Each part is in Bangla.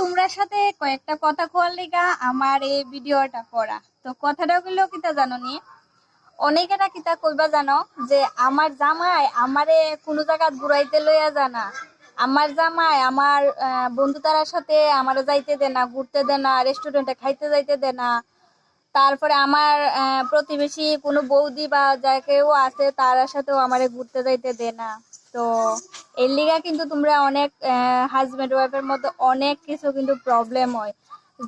তোমরা সাথে কয়েকটা কথা কোয়ার লেগা আমার এই ভিডিওটা করা। তো কথাটা গুলো কিতা জানো নি? অনেকেরা কিতা কইবা জানো যে আমার জামাই আমারে কোনো জায়গা ঘুরাইতে লইয়া জানা আমার জামাই আমার বন্ধু তারার সাথে আমারে যাইতে দেনা ঘুরতে দেনা রেস্টুরেন্টে খাইতে যাইতে দে না। তারপরে আমার প্রতিবেশী কোনো বৌদি বা যা কেউ আছে, তার সাথেও আমারে ঘুরতে যাইতে দে না। তো এর লিগা কিন্তু তোমরা অনেক হাজবেন্ড ওয়াইফের মধ্যে অনেক কিছু কিন্তু প্রবলেম হয়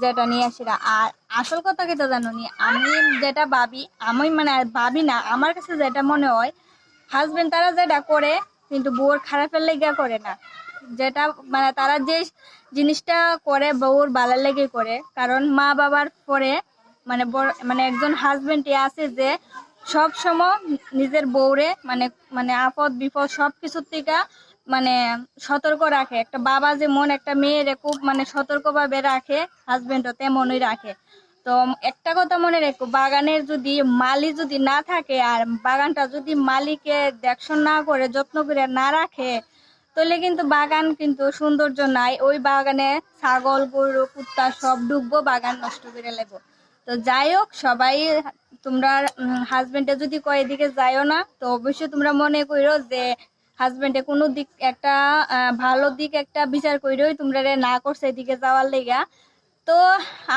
যেটা নিয়ে আসি না। আর আসল কথা কি তো জানো নি? আমি যেটা ভাবি, আমি মানে ভাবি না, আমার কাছে যেটা মনে হয় হাজবেন্ড তারা যেটা করে কিন্তু বউর খারাপের লেগে করে না। যেটা মানে তারা যে জিনিসটা করে বউর ভালো লেগে করে, কারণ মা বাবার পরে মানে মানে একজন হাজবেন্ড আছে যে সব সময় নিজের বউরে মানে মানে আপদ বিপদ সব কিছুর থেকে মানে সতর্ক রাখে। একটা বাবা যেমন একটা মেয়েরে খুব মানে সতর্কভাবে রাখে হাজবেন্ডও তেমনই রাখে। তো একটা কথা মনে রেখো, বাগানের যদি মালি যদি না থাকে আর বাগানটা যদি মালিকে দেখশন না করে, যত্ন করে না রাখে, তাহলে কিন্তু বাগান কিন্তু সৌন্দর্য নাই। ওই বাগানে ছাগল, গরু, কুত্তা সব ডুববো, বাগান নষ্ট করে লাগবো তো যাই হোক, সবাই, তোমরা হাজব্যান্ডে যদি কয় দিকে যাইও না, তো অবশ্যই তোমরা মনে করো যে হাজব্যান্ডে কোনো দিক, একটা ভালো দিক, একটা বিচার করিও তোমরা না করছে এদিকে যাওয়ার লেগা। তো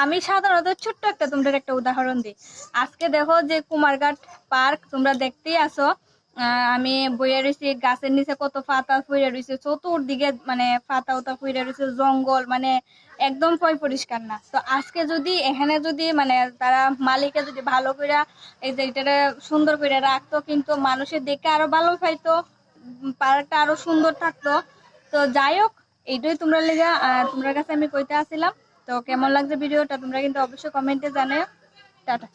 আমি সাধারণত ছোট্ট একটা তোমরা একটা উদাহরণ দিই। আজকে দেখো যে কুমারঘাট পার্ক তোমরা দেখতেই আসো আমি বইয়া রয়েছি গাছের নিচে কত পাতা ফুইরা রয়েছে চতুর্দিকে মানে পাতা উতা ফুইরা রয়েছে জঙ্গল মানে একদম পয় পরিষ্কার না। তো আজকে যদি, এখানে যদি মানে তারা মালিকে যদি ভালো করে এই যে এটা সুন্দর করে রাখতো, কিন্তু মানুষের দেখে আরও ভালো পাইতো পার্কটা আরও সুন্দর থাকতো। তো যাই হোক, এইটাই তোমরা লেগে তোমরা কাছে আমি কইতে আসছিলাম তো কেমন লাগছে ভিডিওটা তোমরা কিন্তু অবশ্যই কমেন্টে জানাও। টাটা।